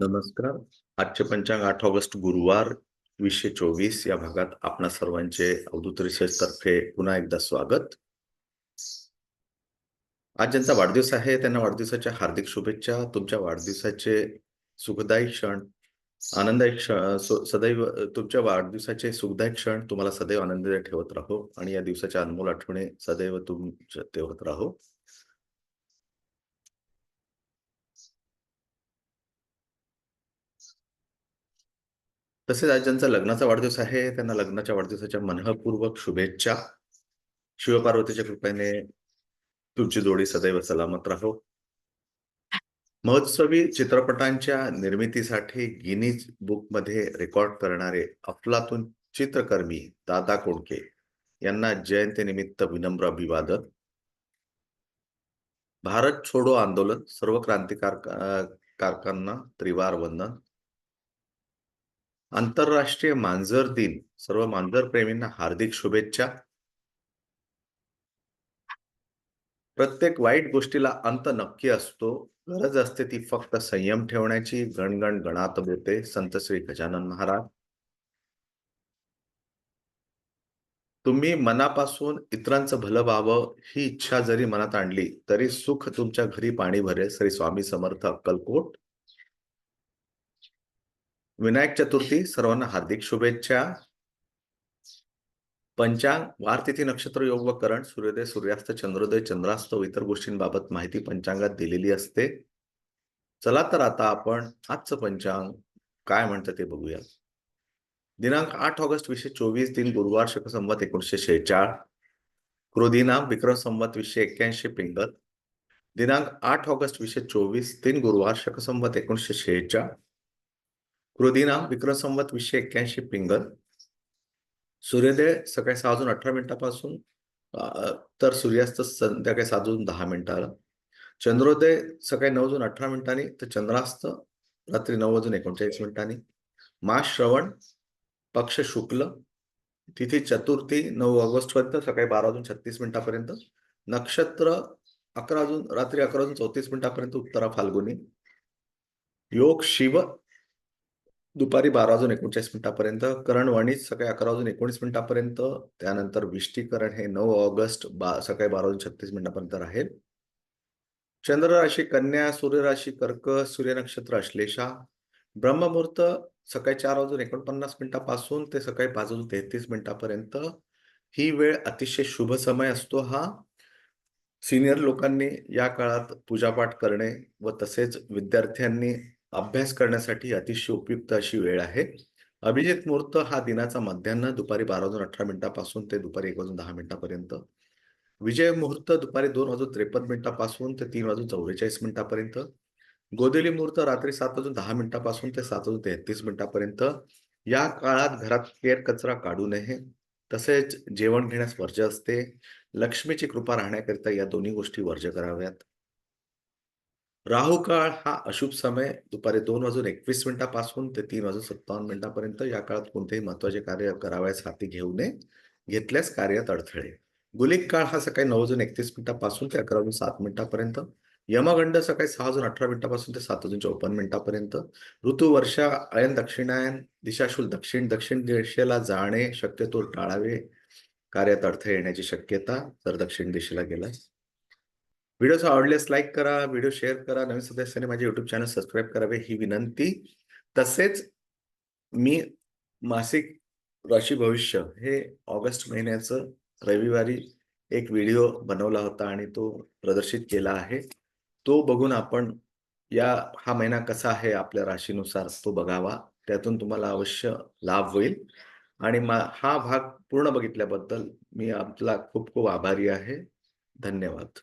नमस्कार. आजचे पंचांग आठ ऑगस्ट गुरुवार वीसशे चोवीस. या भागात आपणा सर्वांचे अवधूत रिसर्च तर्फे पुन्हा एकदा स्वागत. आज ज्यांचा वाढदिवस आहे त्यांना वाढदिवसाच्या हार्दिक शुभेच्छा. तुमच्या वाढदिवसाचे सुखदायी क्षण आनंददायी क्षण सदैव तुमच्या वाढदिवसाचे सुखदायी क्षण तुम्हाला सदैव आनंददायी ठेवत राहो आणि या दिवसाच्या अनमोल आठवणी सदैव तुमच्या ठेवत राहो. तसेच आज ज्यांचा लग्नाचा वाढदिवस आहे त्यांना लग्नाच्या वाढदिवसाच्या मनःपूर्वक शुभेच्छा. शिवपार्वतीच्या कृपेने तुमची जोडी सदैव सलामत राहो. महोत्सवी चित्रपटांच्या निर्मितीसाठी गिनीज बुकमध्ये रेकॉर्ड करणारे अफलातून चित्रकर्मी दादा कोडके यांना जयंतीनिमित्त विनम्र अभिवादन. भारत छोडो आंदोलन सर्व क्रांतिकारकांना त्रिवार वंदन. आंतरराष्ट्रीय मांजर दिन. सर्व मांजर प्रेमींना हार्दिक शुभेच्छा. प्रत्येक वाईट गोष्टीला अंत नक्की असतो. गरज असते ती फक्त संयम ठेवण्याची. गणगण गणात बोलते. संत श्री गजानन महाराज. तुम्ही मनापासून इतरांचं भलं व्हावं ही इच्छा जरी मनात आणली तरी सुख तुमच्या घरी पाणी भरेल. श्री स्वामी समर्थ अक्कलकोट. विनायक चतुर्थी सर्वांना हार्दिक शुभेच्छा. पंचांग वार तिथी नक्षत्र योग व करण सूर्योदय सूर्यास्त चंद्रोदय चंद्रास्त व इतर गोष्टींबाबत माहिती पंचांगात दिलेली असते. चला तर आता आपण आजचं पंचांग काय म्हणतं ते बघूया. दिनांक आठ ऑगस्ट वीसशे चोवीस दिन गुरुवार शक संवत एकोणीसशे शेहेचाळ. क्रोधीनाम विक्रम संवत वीसशे एक्क्याऐंशी पिंगत. दिनांक आठ ऑगस्ट वीसशे चोवीस तीन गुरुवार शक संवत एकोणीसशे शेहेचाळ. कृदिना विक्रम संवत वीसशे एक्क्याऐंशी पिंगल. सूर्योदय सकाळी सहा वाजून अठरा मिनिटापासून तर सूर्यास्त संध्याकाळी सात वाजून दहा मिनिटाला. चंद्रोदय सकाळी नऊ वाजून अठरा मिनिटांनी तर चंद्रास्त रात्री नऊ वाजून एकोणचाळीस मिनिटांनी. मास श्रवण पक्ष शुक्ल तिथी चतुर्थी नऊ ऑगस्ट पर्यंत सकाळी बारा वाजून छत्तीस मिनिटापर्यंत. नक्षत्र अकरा वाजून रात्री अकरा वाजून चौतीस मिनिटापर्यंत उत्तरा फाल्गुनी. योग शिव दुपारी बारा वाजून एकोणचाळीस मिनिटापर्यंत करणवाणी सकाळी अकरा वाजून एकोणीस मिनिटापर्यंत त्यानंतर विष्टीकरण हे नऊ ऑगस्ट बा सकाळी बारा वाजून छत्तीस मिनिटापर्यंत राहील. चंद्र राशी कन्या सूर्य राशी कर्क सूर्य नक्षत्र अश्लेषा ब्रह्ममुहूर्त सकाळी चार वाजून एकोणपन्नास मिनिटापासून ते सकाळी पाच वाजून तेहतीस मिनिटापर्यंत ही वेळ अतिशय शुभ समय असतो हा. सिनियर लोकांनी या काळात पूजापाठ करणे व तसेच विद्यार्थ्यांनी अभ्यास करण्यासाठी अतिशय उपयुक्त अशी वेळ आहे. अभिजित मुहूर्त हा दिनाचा मध्यान्ह दुपारी बारा वाजून अठरा मिनिटापासून ते दुपारी एक वाजून दहा मिनिटापर्यंत. विजय मुहूर्त दुपारी दोन वाजून त्रेपन्न मिनिटापासून ते तीन वाजून चौवेचाळीस मिनिटापर्यंत. गोदेली मुहूर्त रात्री सात वाजून दहा मिनिटापासून ते सात वाजून तेहतीस मिनिटापर्यंत. या काळात घरात केर कचरा काढू नये तसेच जेवण घेण्यास वर्ज्य असते. लक्ष्मीची कृपा राहण्याकरिता या दोन्ही गोष्टी वर्ज्य कराव्यात. राहू काळ हा अशुभ समय. दुपारी दोन वाजून एकवीस मिनिटापासून ते तीन वाजून सत्तावन्न मिनिटापर्यंत या काळात कोणतेही महत्त्वाचे कार्य करावयास हाती घेऊ नये. घेतल्यास कार्यात अडथळे. गुलिक काळ हा सकाळी नऊ वाजून एकतीस मिनिटापासून ते अकरा वाजून सात मिनिटापर्यंत. यमगंड सकाळी सहा वाजून अठरा मिनिटापासून ते सात वाजून चौपन्न मिनिटापर्यंत. ऋतू वर्षा अयन दक्षिणायन दिशाशूल दक्षिण दक्षिण दिशेला जाणे शक्यतो टाळावे. कार्यात अडथळे येण्याची शक्यता जर दक्षिण दिशेला गेलास. व्हिडिओ आवडल्यास लाईक करा व्हिडिओ शेअर करा नवीन सदस्याने माझे युट्यूब चॅनल सबस्क्राईब करावे ही विनंती. तसेच मी मासिक राशी भविष्य हे ऑगस्ट महिन्याचं रविवारी एक व्हिडिओ बनवला होता आणि तो प्रदर्शित केला आहे. तो बघून आपण या हा महिना कसा आहे आपल्या राशीनुसार तो बघावा. त्यातून तुम्हाला अवश्य लाभ होईल. आणि मा हा भाग पूर्ण बघितल्याबद्दल मी आपला खूप खूप आभारी आहे. धन्यवाद.